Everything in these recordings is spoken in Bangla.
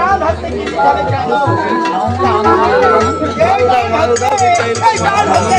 আমার হাতে কি তেমন কীভাবে যাই? আগে ডাল হতে কি কীভাবে জানো? এই ডাল হতে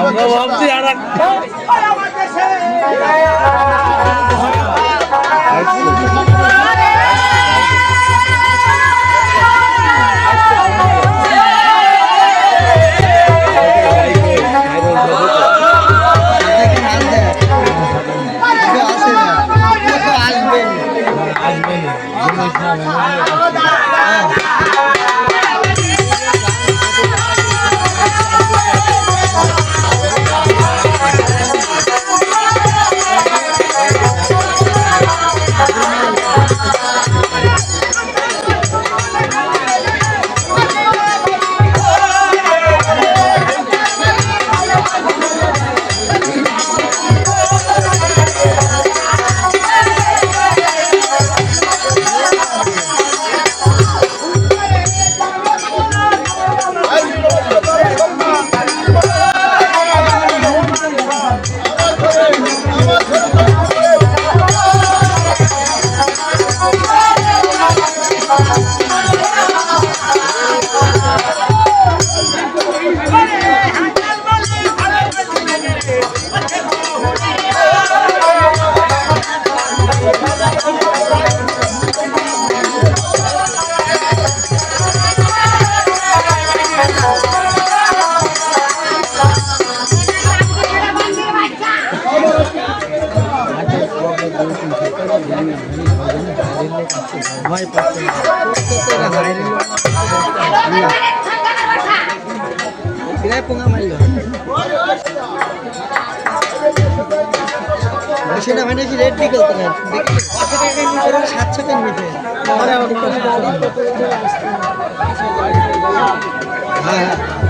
আমরা ভাবছি আর এক 唱啊 সেটা মানে কি রেড বিকেল তো পাঁচশো সাতশো টাকা নিচে হ্যাঁ হ্যাঁ।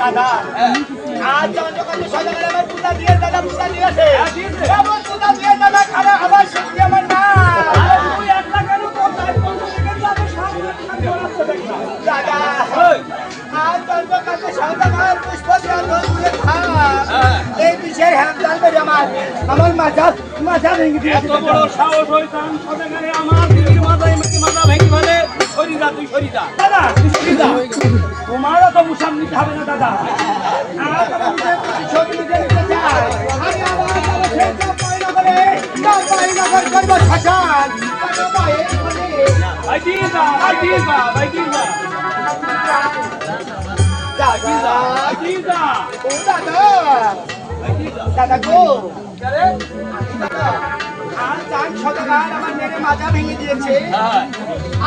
দাদা আজ যখন যখন সজাগ আমার পূজা দিয়ে দাদা পূজা দিয়ে আছে। দিয়ে দাদা, খারাপ আমার এই বিষয়ে হ্যাঁ জানবে আমার আমার মাথা মাথা ভেঙে এত দিয়েছে বড় সাহস হইতাম সদাগারে আমার দিদির মাথায় মেকি মাথা ভেঙে ফেলে সরিদা তুই সরিদা দাদা সুবিধা তোমারও তো মুসাম নিতে হবে না দাদা আমার তো নিজের প্রতিশোধ নিজে নিতে চাই। ভাই দিদা ভাই দাদা, ও দাদা, দাদা গো, আর চাঁদ সদাগর আমার মেয়ের মাজা ভেঙে দিয়েছে হ্যাঁ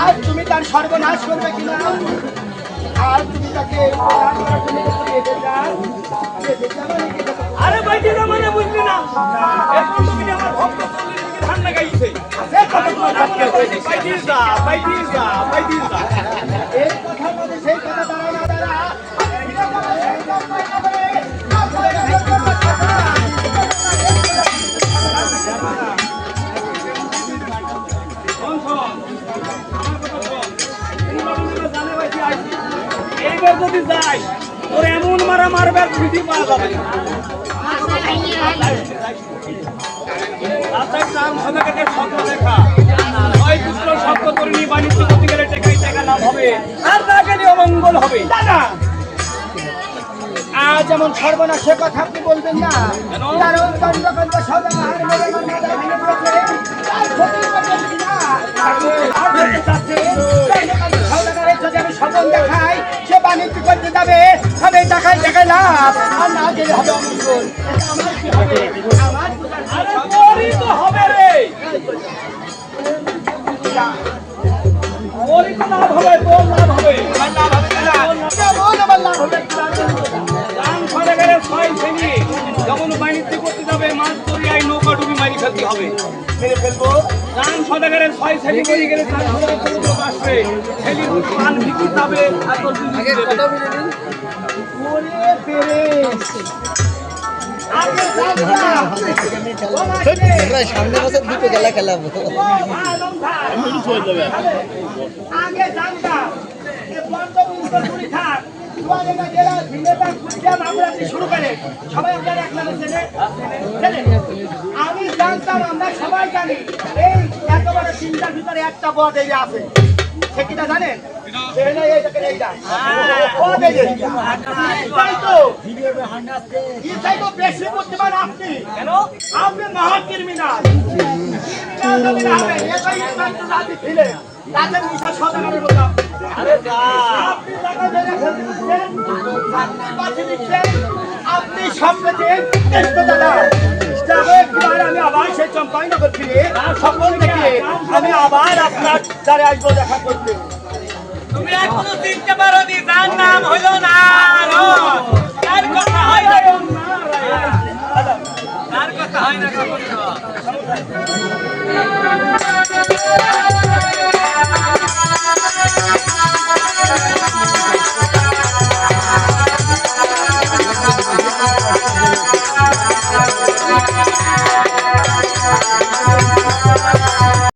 আর তুমি তার সর্বনাশ করবে কিনা আর তুমি তাকে। আরে ভাই দিদা মানে বুঝলি না এখন তুমি আমার ভক্ত চল্লিশ ধান লাগাইছে সে কথা তোমার কাছে হয়েছে। ভাই দিদা ভাই দিদা ভাই দিদা এই কথার মধ্যে সেই কথা দাঁড়ায় দেখা। ছয় পুত্র স্বপ্ন করে নিয়ে বাণিজ্য করতে গেলে টাকা লাভ হবে। আর না যেমন সর্বনাশ সে কথা আপনি বলবেন না? কারণ চন্দ্রকান্ত মেরে তাকে আর বাণিজ্য করতে যাবে আমি টাকায় টাকায় লাভ আর না গেলে হবে অমঙ্গল হবে তোর ফেলতে হবে মেরে ফেলব গান সদাগরের ছয় শ্রেণি করে গেলে কোনো আসবে ছেলে পান বিক্রি যাবে আর তোর সামনে বছর দুটো খেলা খেলাবো ও ভালো ভাই। আগে জানতাম বন্ধ বিন্দু থাক। দুয়ারেটা গেলা, ভিলেটা খুঁজে মামলাটি শুরু করে। সবাই আপনারা এক নামে চেনে? চেনে? আমি জানতাম আমরা সবাই জানি এই এত চিন্তার ভিতরে একটা পদ এই আছে। সে কিনা জানেন? এই না, এই দেখেন এইটা। পদ এই যে এইটা। তাই তো এটাই তো বেশি বুদ্ধিমান আমি আবার আপনার দ্বারে আসব দেখা করতে। তুমি এখনও চিনতে পারো নি তার নাম হলো না তার কথা হয় না তার কথা হয় না